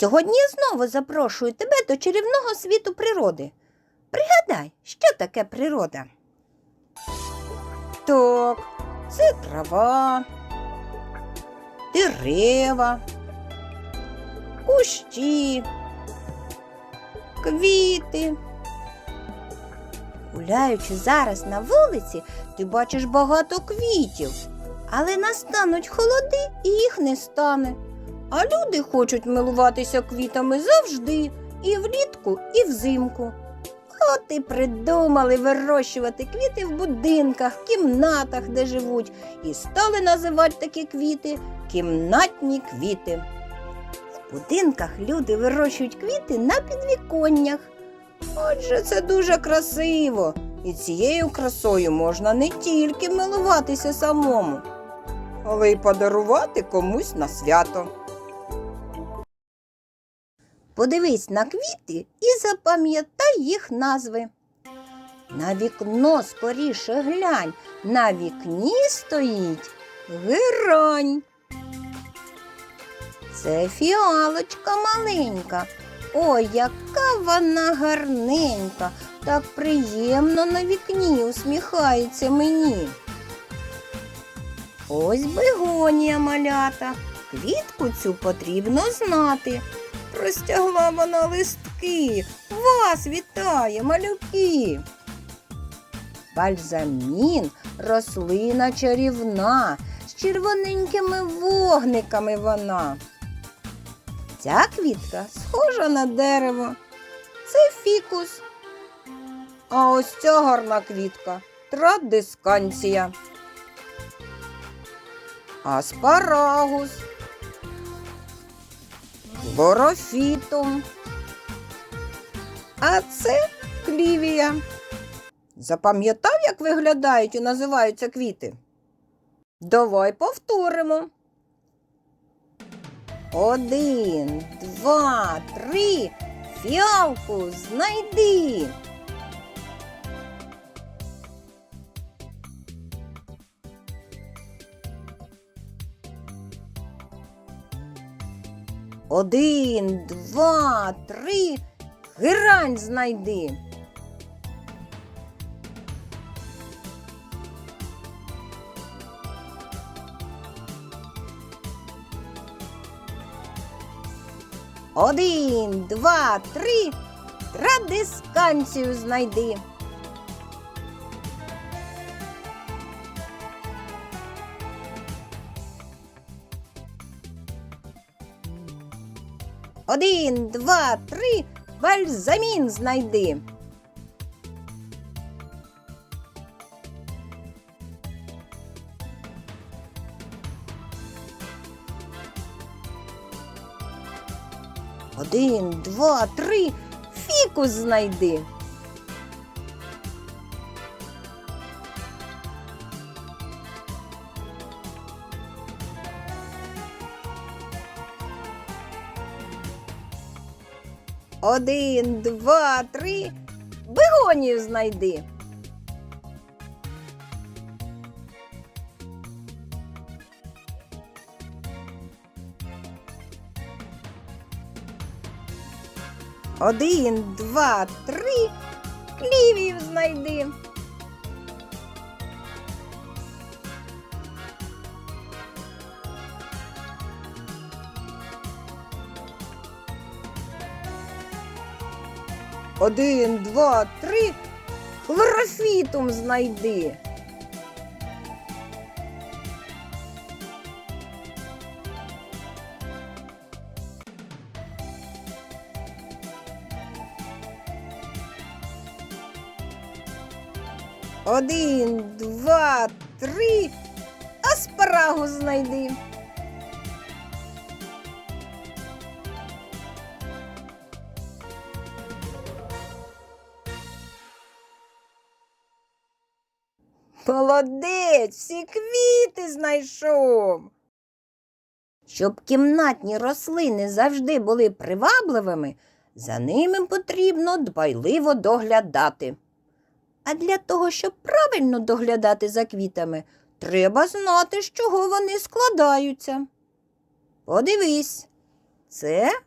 Сьогодні я знову запрошую тебе до чарівного світу природи. Пригадай, що таке природа? Так, це трава, дерева, кущі, квіти. Гуляючи зараз на вулиці, ти бачиш багато квітів, але настануть холоди і їх не стане. А люди хочуть милуватися квітами завжди, і влітку, і взимку. От і придумали вирощувати квіти в будинках, кімнатах, де живуть, і стали називати такі квіти кімнатні квіти. В будинках люди вирощують квіти на підвіконнях. Отже, це дуже красиво, і цією красою можна не тільки милуватися самому, але й подарувати комусь на свято. Подивись на квіти і запам'ятай їх назви. На вікно скоріше глянь, на вікні стоїть герань. Це фіалочка маленька. Ой, яка вона гарненька, так приємно на вікні усміхається мені. Ось бегонія малята. Квітку цю потрібно знати. Простягла вона листки. Вас вітає, малюки. Бальзамін рослина чарівна, з червоненькими вогниками вона. Ця квітка схожа на дерево. Це фікус. А ось ця гарна квітка традисканція. Аспарагус. Хлорофітум. А це клівія. Запам'ятав, як виглядають і називаються квіти? Давай повторимо. Один, два, три. Фіалку знайди. Один, два, три. Герань знайди. Один, два, три. Традисканцію знайди. Один, два, три. Бальзамін знайди. Один, два, три. Фікус знайди. Один, два, три. Бегонію знайди. Один, два, три. Клівів знайди. Один, два, три. Хлорофітум знайди. Один, два, три. Аспарагу знайди. Молодець, всі квіти знайшов. Щоб кімнатні рослини завжди були привабливими, за ними потрібно дбайливо доглядати. А для того, щоб правильно доглядати за квітами, треба знати, з чого вони складаються. Подивись, це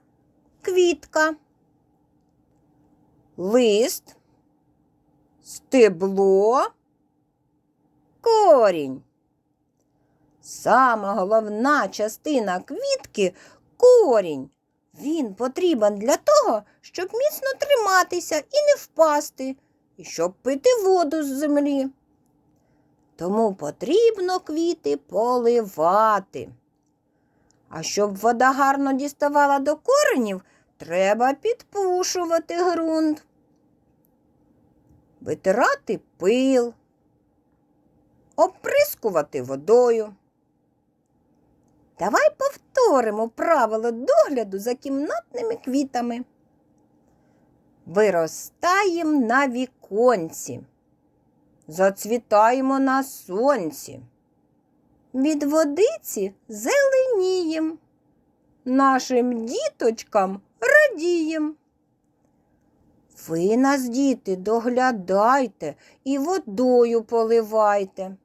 квітка, лист, стебло, корінь. Сама головна частина квітки корінь. Він потрібен для того, щоб міцно триматися і не впасти, і щоб пити воду з землі. Тому потрібно квіти поливати. А щоб вода гарно діставала до коренів, треба підпушувати ґрунт, витирати пил, оприскувати водою. Давай повторимо правило догляду за кімнатними квітами. Виростаємо на віконці, зацвітаємо на сонці. Від водиці зеленієм, нашим діточкам радієм. Ви нас, діти, доглядайте і водою поливайте.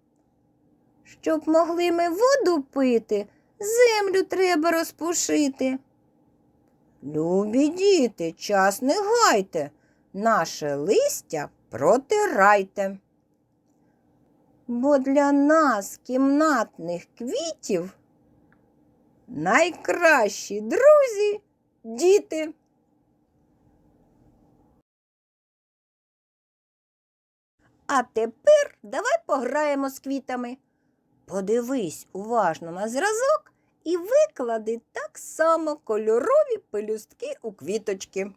Щоб могли ми воду пити, землю треба розпушити. Любі діти, час не гайте, наше листя протирайте. Бо для нас, кімнатних квітів, найкращі друзі діти. А тепер давай пограємо з квітами. Подивись уважно на зразок і виклади так само кольорові пелюстки у квіточки.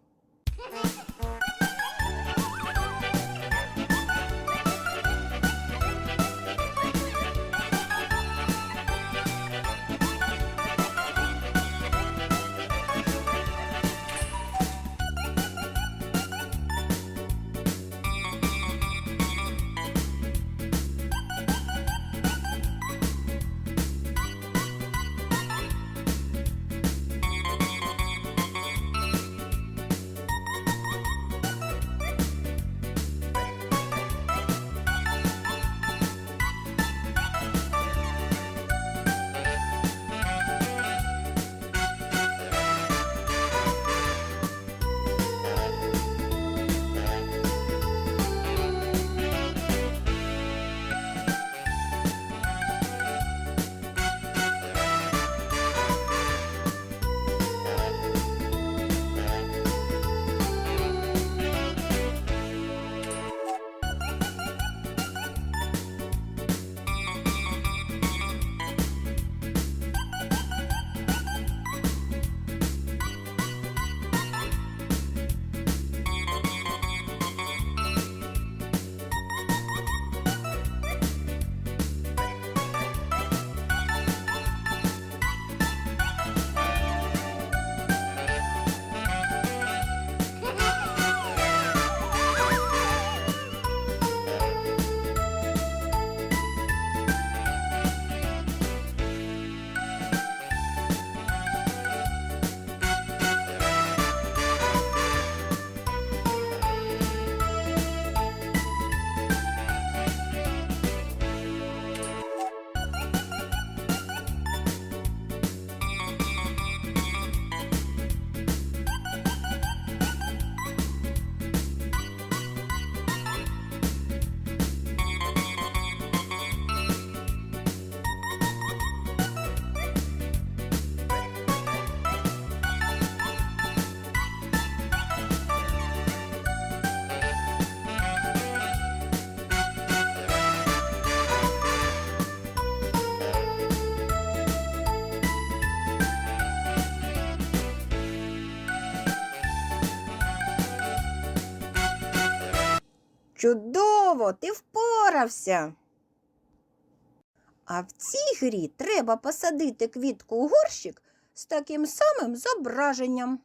Чудово, ти впорався. А в цій грі треба посадити квітку у горщик з таким самим зображенням.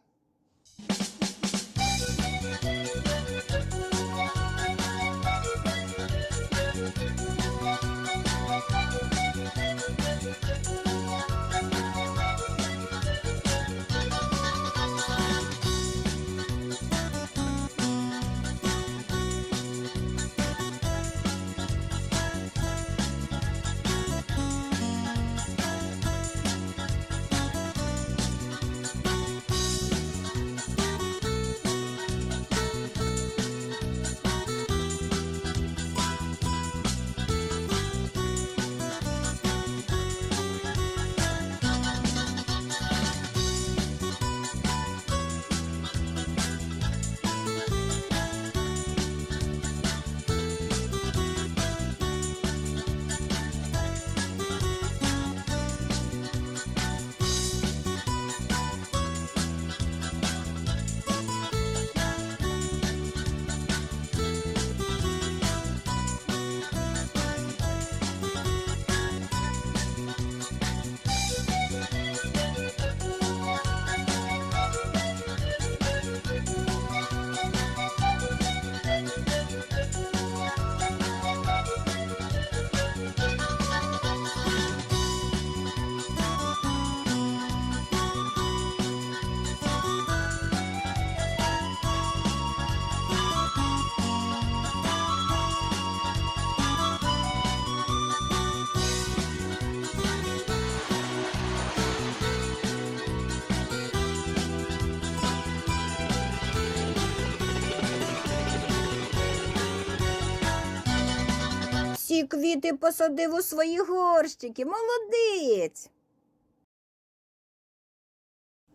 Усі квіти посадив у свої горщики. Молодець.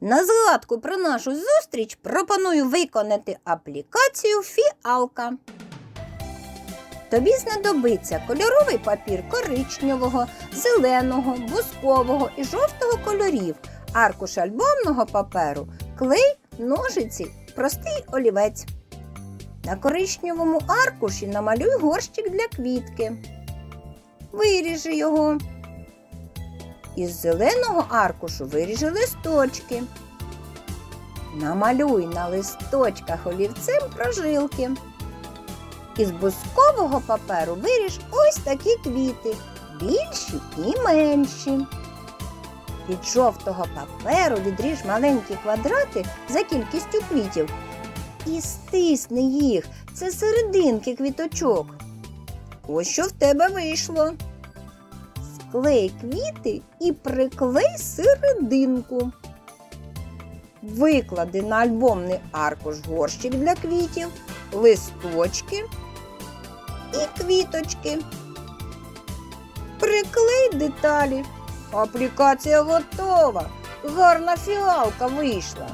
На згадку про нашу зустріч пропоную виконати аплікацію Фіалка. Тобі знадобиться кольоровий папір коричневого, зеленого, бускового і жовтого кольорів, аркуш альбомного паперу, клей, ножиці, простий олівець. На коричневому аркуші намалюй горщик для квітки. Виріжи його. Із зеленого аркушу виріжи листочки. Намалюй на листочках олівцем прожилки. Із бускового паперу виріж ось такі квіти, більші і менші. Від жовтого паперу відріж маленькі квадрати за кількістю квітів і стисни їх. Це серединки квіточок. Ось що в тебе вийшло. Склей квіти і приклей серединку. Виклади на альбомний аркуш горщик для квітів, листочки і квіточки. Приклей деталі. Аплікація готова. Гарна фіалка вийшла.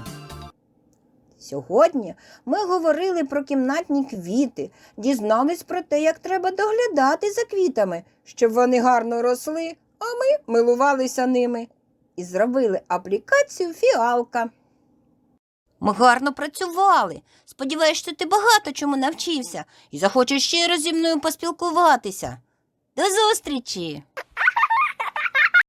Сьогодні ми говорили про кімнатні квіти, дізнались про те, як треба доглядати за квітами, щоб вони гарно росли, а ми милувалися ними і зробили аплікацію фіалка. Ми гарно працювали. Сподіваюсь, що ти багато чому навчився і захочеш ще раз зі мною поспілкуватися. До зустрічі!